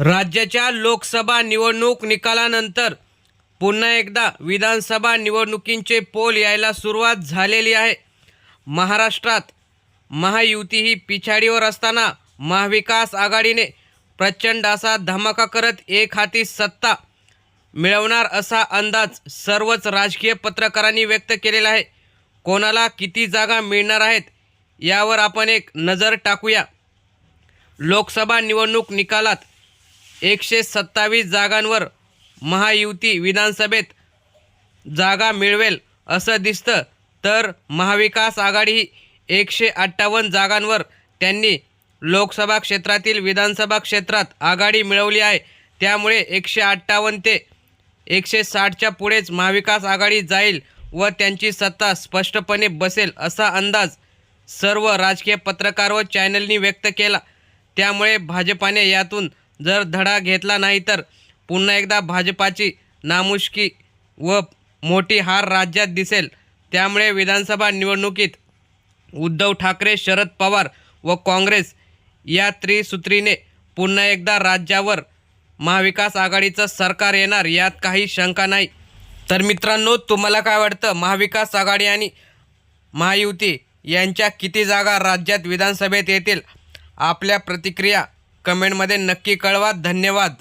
राज्याच्या लोकसभा निवडणूक निकालानंतर पुन्हा एकदा विधानसभा निवडणुकींचे पोल यायला सुरुवात झालेली आहे. महाराष्ट्रात महायुती ही पिछाडीवर असताना महाविकास आघाडीने प्रचंड असा धमाका करत एक हाती सत्ता मिळवणार असा अंदाज सर्वच राजकीय पत्रकारांनी व्यक्त केलेला आहे. कोणाला किती जागा मिळणार आहेत यावर आपण एक नजर टाकूया. लोकसभा निवडणूक निकालात एकशे सत्तावीस जागांवर महायुती विधानसभेत जागा मिळवेल असं दिसतं. तर महाविकास आघाडी एकशे अठ्ठावन्न जागांवर त्यांनी लोकसभा क्षेत्रातील विधानसभा क्षेत्रात आघाडी मिळवली आहे. त्यामुळे एकशे अठ्ठावन्न ते एकशे साठच्या पुढेच महाविकास आघाडी जाईल व त्यांची सत्ता स्पष्टपणे बसेल असा अंदाज सर्व राजकीय पत्रकार व चॅनलनी व्यक्त केला. त्यामुळे भाजपाने यातून जर धडा घेतला नाही तर पुन्हा एकदा भाजपाची नामुष्की व मोठी हार राज्यात दिसेल. त्यामुळे विधानसभा निवडणुकीत उद्धव ठाकरे शरद पवार व काँग्रेस या त्रिसूत्रीने पुन्हा एकदा राज्यावर महाविकास आघाडीचं सरकार येणार यात काही शंका नाही. तर मित्रांनो तुम्हाला काय वाटतं? महाविकास आघाडी आणि महायुती यांच्या किती जागा राज्यात विधानसभेत येतील? आपल्या प्रतिक्रिया कमेंटमध्ये नक्की कळवा. धन्यवाद.